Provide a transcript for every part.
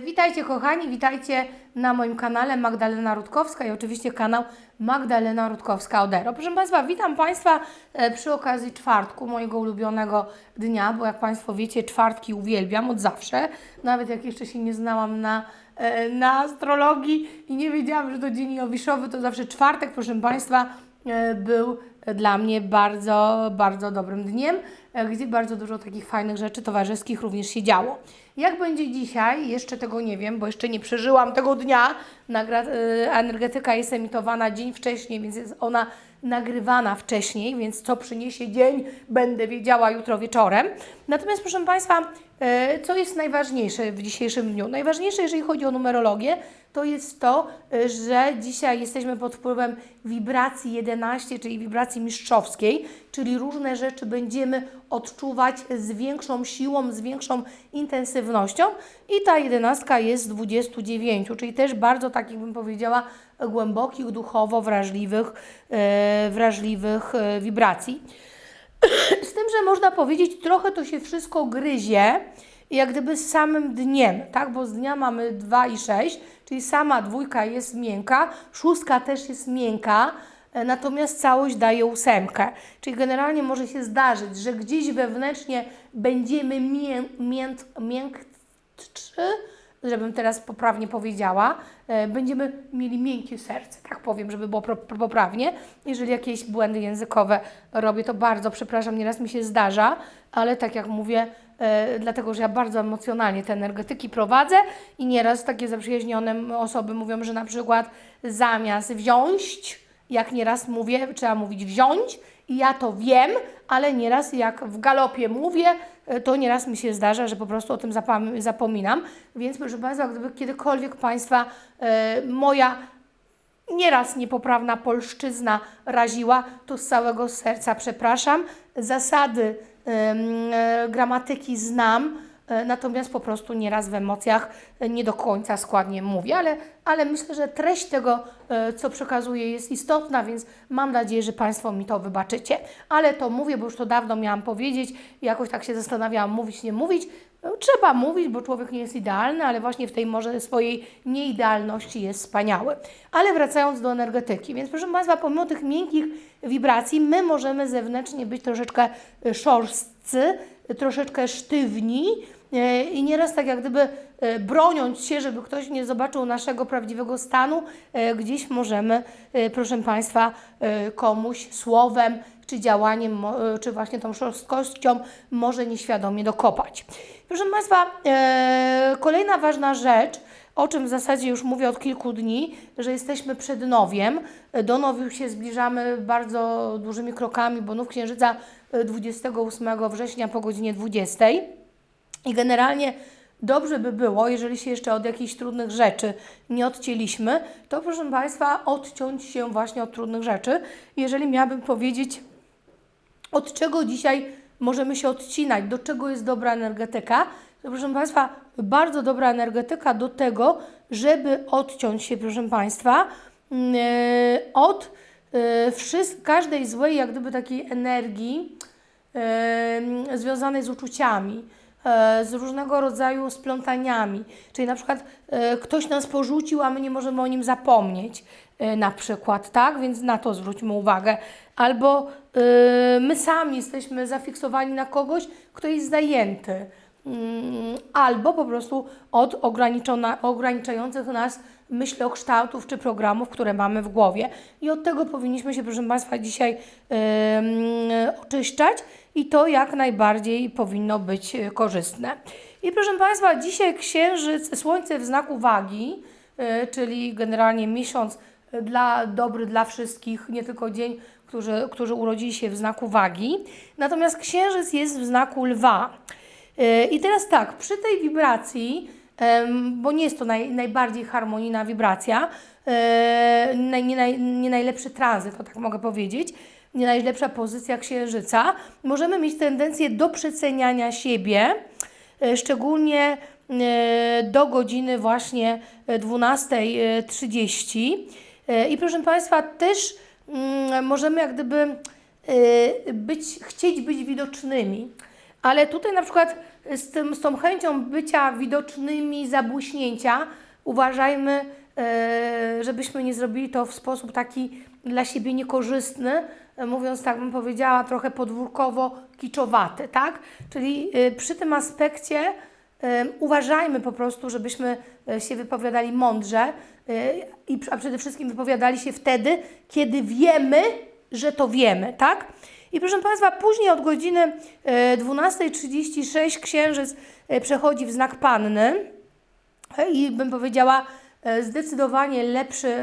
Witajcie kochani, witajcie na moim kanale Magdalena Rutkowska i oczywiście kanał Magdalena Rutkowska Odero. Proszę Państwa, witam Państwa e, przy okazji czwartku, mojego ulubionego dnia, bo jak Państwo wiecie, czwartki uwielbiam od zawsze, nawet jak jeszcze się nie znałam na, e, na astrologii i nie wiedziałam, że to dzień Jowiszowy, to zawsze czwartek, proszę Państwa, e, był dla mnie bardzo, bardzo dobrym dniem, gdzie bardzo dużo takich fajnych rzeczy towarzyskich również się działo. Jak będzie dzisiaj, jeszcze tego nie wiem, bo jeszcze nie przeżyłam tego dnia. Nagra- e, energetyka jest emitowana dzień wcześniej, więc jest ona nagrywana wcześniej, więc co przyniesie dzień, będę wiedziała jutro wieczorem. Natomiast proszę Państwa, e, co jest najważniejsze w dzisiejszym dniu? Najważniejsze, jeżeli chodzi o numerologię, to jest to, y, że dzisiaj jesteśmy pod wpływem wibracji 11, czyli wibracji mistrzowskiej, czyli różne rzeczy będziemy odczuwać z większą siłą, z większą intensywnością i ta jedenastka jest z 29, czyli też bardzo takich bym powiedziała głębokich, duchowo wrażliwych, e, wrażliwych e, wibracji. Z tym, że można powiedzieć, trochę to się wszystko gryzie, jak gdyby z samym dniem, tak? Bo z dnia mamy 2 i 6, czyli sama dwójka jest miękka, szóstka też jest miękka, natomiast całość daje ósemkę. Czyli generalnie może się zdarzyć, że gdzieś wewnętrznie będziemy mię, mięt, miękczy, żebym teraz poprawnie powiedziała, e, będziemy mieli miękkie serce, tak powiem, żeby było poprawnie. Jeżeli jakieś błędy językowe robię, to bardzo przepraszam, nieraz mi się zdarza, ale tak jak mówię, e, dlatego że ja bardzo emocjonalnie te energetyki prowadzę i nieraz takie zaprzyjaźnione osoby mówią, że na przykład zamiast wziąć, jak nieraz mówię, trzeba mówić wziąć i ja to wiem, ale nieraz jak w galopie mówię, e, to nieraz mi się zdarza, że po prostu o tym zapominam. Więc proszę Państwa, gdyby kiedykolwiek Państwa e, moja nieraz niepoprawna polszczyzna raziła, to z całego serca przepraszam. Zasady e, gramatyki znam, natomiast po prostu nieraz w emocjach e, nie do końca składnie mówię, ale, ale myślę, że treść tego, e, co przekazuję, jest istotna, więc mam nadzieję, że Państwo mi to wybaczycie. Ale to mówię, bo już to dawno miałam powiedzieć, jakoś tak się zastanawiałam, mówić, nie mówić. No, Trzeba mówić, bo człowiek nie jest idealny, ale właśnie w tej może swojej nieidealności jest wspaniały. Ale wracając do energetyki, więc proszę Państwa, pomimo tych miękkich wibracji, my możemy zewnętrznie być troszeczkę y, szorstcy, troszeczkę sztywni y, i nieraz tak jak gdyby y, broniąc się, żeby ktoś nie zobaczył naszego prawdziwego stanu, gdzieś możemy, proszę Państwa, komuś słowem czy działaniem, y, czy właśnie tą szorstkością może nieświadomie dokopać. Proszę Państwa, e, kolejna ważna rzecz, o czym w zasadzie już mówię od kilku dni, że jesteśmy przed nowiem. Do nowiu się zbliżamy bardzo dużymi krokami, bo nów księżyca e, 28 września po godzinie 20. I generalnie dobrze by było, jeżeli się jeszcze od jakichś trudnych rzeczy nie odcięliśmy, to proszę Państwa, odciąć się właśnie od trudnych rzeczy. Jeżeli miałabym powiedzieć, od czego dzisiaj możemy się odcinać, do czego jest dobra energetyka, proszę Państwa, bardzo dobra energetyka do tego, żeby odciąć się, proszę Państwa, mm, e, od e, każdej złej, jak gdyby takiej energii e, związanej z uczuciami, z różnego rodzaju splątaniami. Czyli na przykład ktoś nas porzucił, a my nie możemy o nim zapomnieć, na przykład, tak? Więc na to zwróćmy uwagę. Albo e, my sami jesteśmy zafiksowani na kogoś, kto jest zajęty. Mm, Albo po prostu od ograniczających nas myślokształtów czy programów, które mamy w głowie. I od tego powinniśmy się, proszę Państwa, dzisiaj em, oczyszczać i to jak najbardziej powinno być e, korzystne. I proszę Państwa, dzisiaj księżyc, słońce w znaku wagi, e, czyli generalnie miesiąc dla, dobry dla wszystkich, nie tylko dzień, którzy, którzy urodzili się w znaku wagi. Natomiast księżyc jest w znaku lwa. E, I teraz tak, przy tej wibracji, bo nie jest to naj, najbardziej harmonijna wibracja, naj, nie, naj, nie najlepszy tranzyt, to tak mogę powiedzieć, nie najlepsza pozycja księżyca, możemy mieć tendencję do przeceniania siebie, e, szczególnie do godziny właśnie e, 12.30. E, I proszę Państwa, też możemy jak gdyby e, być, chcieć być widocznymi. Ale tutaj na przykład z, tym, z tą chęcią bycia widocznymi, zabłyśnięcia, uważajmy, e, żebyśmy nie zrobili to w sposób taki dla siebie niekorzystny, e, mówiąc tak bym powiedziała, trochę podwórkowo-kiczowaty, tak? Czyli przy tym aspekcie uważajmy po prostu, żebyśmy e, się wypowiadali mądrze, e, a przede wszystkim wypowiadali się wtedy, kiedy wiemy, że to wiemy, tak? I proszę Państwa, później od godziny e, 12.36 księżyc e, przechodzi w znak panny i bym powiedziała zdecydowanie lepszy,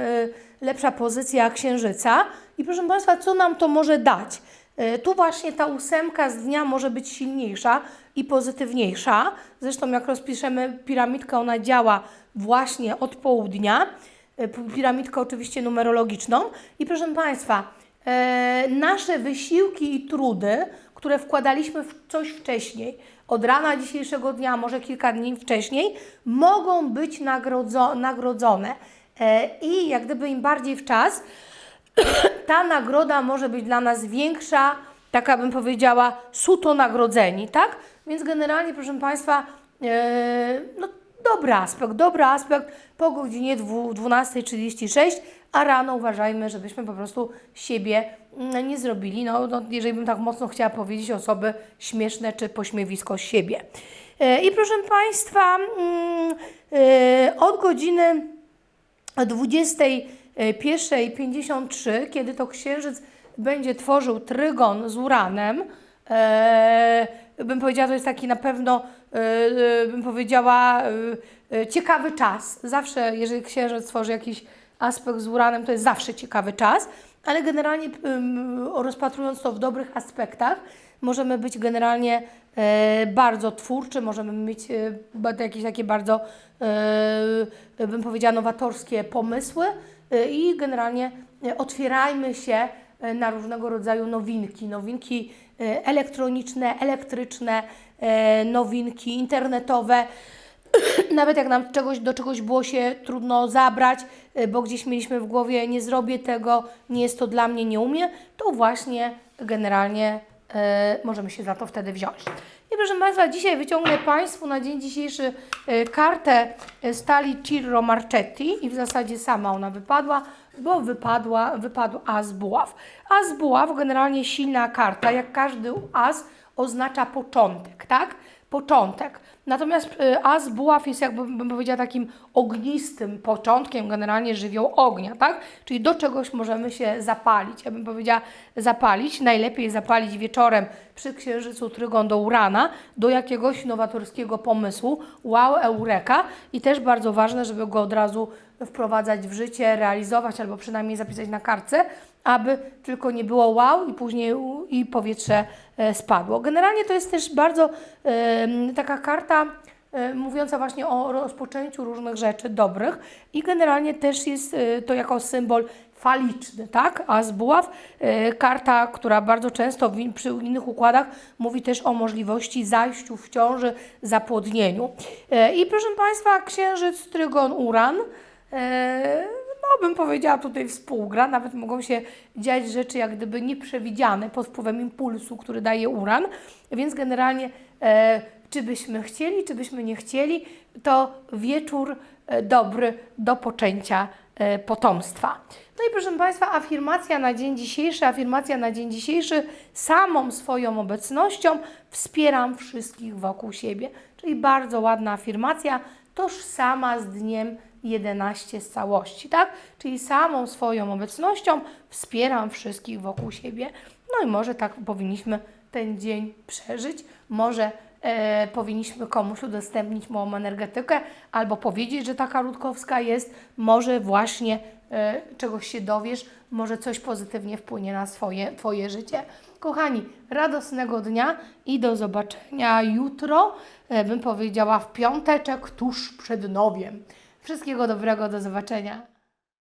lepsza pozycja księżyca. I proszę Państwa, co nam to może dać? E, Tu właśnie ta ósemka z dnia może być silniejsza i pozytywniejsza. Zresztą jak rozpiszemy piramidkę, ona działa właśnie od południa. E, Piramidkę oczywiście numerologiczną. I proszę Państwa, e, nasze wysiłki i trudy, które wkładaliśmy w coś wcześniej, od rana dzisiejszego dnia, może kilka dni wcześniej, mogą być nagrodzo- nagrodzone. I jak gdyby im bardziej w czas, ta nagroda może być dla nas większa, taka bym powiedziała, suto nagrodzeni, tak? Więc generalnie, proszę Państwa, e, no, dobry aspekt, dobry aspekt po godzinie dwu- 12.36, a rano uważajmy, żebyśmy po prostu siebie mm, nie zrobili, no, no jeżeli bym tak mocno chciała powiedzieć, osoby śmieszne czy pośmiewisko siebie. E, I proszę Państwa, mm, e, od godziny 21.53, kiedy to księżyc będzie tworzył trygon z uranem, e, bym powiedziała, to jest taki na pewno, e, e, bym powiedziała, e, e, ciekawy czas. Zawsze, jeżeli księżyc tworzy jakiś aspekt z uranem, to jest zawsze ciekawy czas, ale generalnie rozpatrując to w dobrych aspektach, możemy być generalnie e, bardzo twórczy, możemy mieć e, jakieś takie bardzo, e, bym powiedziała, nowatorskie pomysły. e, i generalnie e, otwierajmy się e, na różnego rodzaju nowinki, nowinki e, elektroniczne, elektryczne, e, nowinki internetowe. Nawet jak nam czegoś, do czegoś było się trudno zabrać, bo gdzieś mieliśmy w głowie, nie zrobię tego, nie jest to dla mnie, nie umiem, to właśnie generalnie e, możemy się za to wtedy wziąć. I proszę Państwa, dzisiaj wyciągnę Państwu na dzień dzisiejszy e, kartę e, stali Cirro Marchetti i w zasadzie sama ona wypadła, bo wypadła, wypadł as buław. As buław, generalnie silna karta, jak każdy as oznacza początek, tak? Początek. Natomiast y, as buław jest jakby, bym powiedziała, takim ognistym początkiem, generalnie żywioł ognia, tak? Czyli do czegoś możemy się zapalić. Ja bym powiedziała zapalić, najlepiej zapalić wieczorem przy księżycu trygon do urana, do jakiegoś nowatorskiego pomysłu, wow, eureka i też bardzo ważne, żeby go od razu wprowadzać w życie, realizować albo przynajmniej zapisać na kartce, aby tylko nie było wow i później i powietrze e, spadło. Generalnie to jest też bardzo taka karta e, mówiąca właśnie o rozpoczęciu różnych rzeczy dobrych i generalnie też jest e, to jako symbol faliczny, tak? A z buław karta, która bardzo często w, przy innych układach mówi też o możliwości zajściu w ciąży, zapłodnieniu. I proszę Państwa, księżyc, trygon, uran. E, no bym powiedziała tutaj współgra, nawet mogą się dziać rzeczy jak gdyby nieprzewidziane pod wpływem impulsu, który daje uran, więc generalnie e, czy byśmy chcieli, czy byśmy nie chcieli, to wieczór e, dobry do poczęcia potomstwa. No i proszę Państwa, afirmacja na dzień dzisiejszy, afirmacja na dzień dzisiejszy, samą swoją obecnością wspieram wszystkich wokół siebie. Czyli bardzo ładna afirmacja, tożsama z dniem 11 z całości, tak? Czyli samą swoją obecnością wspieram wszystkich wokół siebie. No i może tak powinniśmy ten dzień przeżyć, może e, powinniśmy komuś udostępnić moją energetykę albo powiedzieć, że taka Rutkowska jest, może właśnie e, czegoś się dowiesz, może coś pozytywnie wpłynie na swoje, Twoje życie. Kochani, radosnego dnia i do zobaczenia jutro, e, bym powiedziała w piąteczek tuż przed nowiem. Wszystkiego dobrego, do zobaczenia.